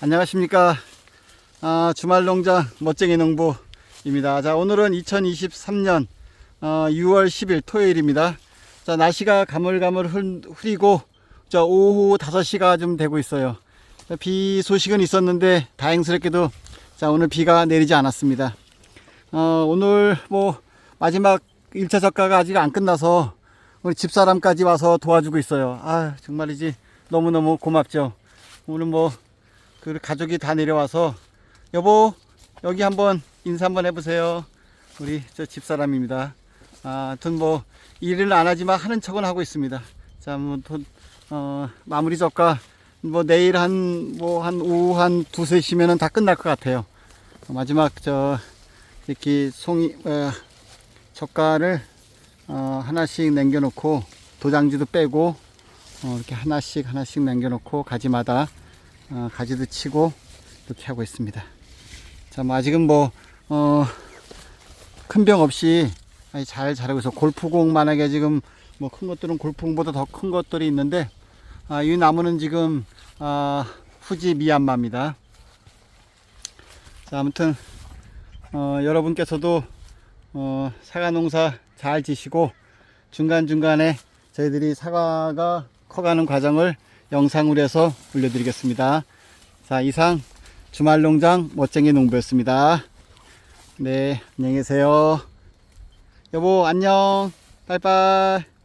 안녕하십니까. 아, 주말 농장 멋쟁이 농부입니다. 자, 오늘은 2023년 어, 6월 10일 토요일입니다. 자, 날씨가 가물가물 흐- 흐리고 자, 오후 5시가 좀 되고 있어요. 자, 비 소식은 있었는데 다행스럽게도 자, 오늘 비가 내리지 않았습니다. 어, 오늘 뭐 마지막 1차 작가가 아직 안 끝나서 우리 집사람까지 와서 도와주고 있어요. 아, 정말이지 너무너무 고맙죠. 오늘 뭐 그 가족이 다 내려와서 여보 여기 한번 인사 한번 해보세요. 우리 저 집사람입니다. 아, 하여튼 뭐 일을 안 하지만 하는 척은 하고 있습니다. 자, 뭐 돈, 어, 마무리 작가 뭐 내일 한 뭐 한 오후 한 두세 시면은 다 끝날 것 같아요. 마지막 저 이렇게 송이 어, 젓갈을 어, 하나씩 남겨놓고 도장지도 빼고 어, 이렇게 하나씩 하나씩 남겨놓고 가지마다 어, 가지도 치고 이렇게 하고 있습니다. 자, 뭐 아직은 뭐 어, 큰 병 없이 잘 자라고 있어. 골프공 만약에 지금 뭐 큰 것들은 골프공보다 더 큰 것들이 있는데 아, 이 나무는 지금 아, 후지 미얀마입니다. 자, 아무튼 어, 여러분께서도 어, 사과 농사 잘 지시고 중간중간에 저희들이 사과가 커가는 과정을 영상으로 해서 올려드리겠습니다. 자, 이상 주말 농장 멋쟁이 농부였습니다. 네, 안녕히 계세요. 여보, 안녕. 빠이빠이.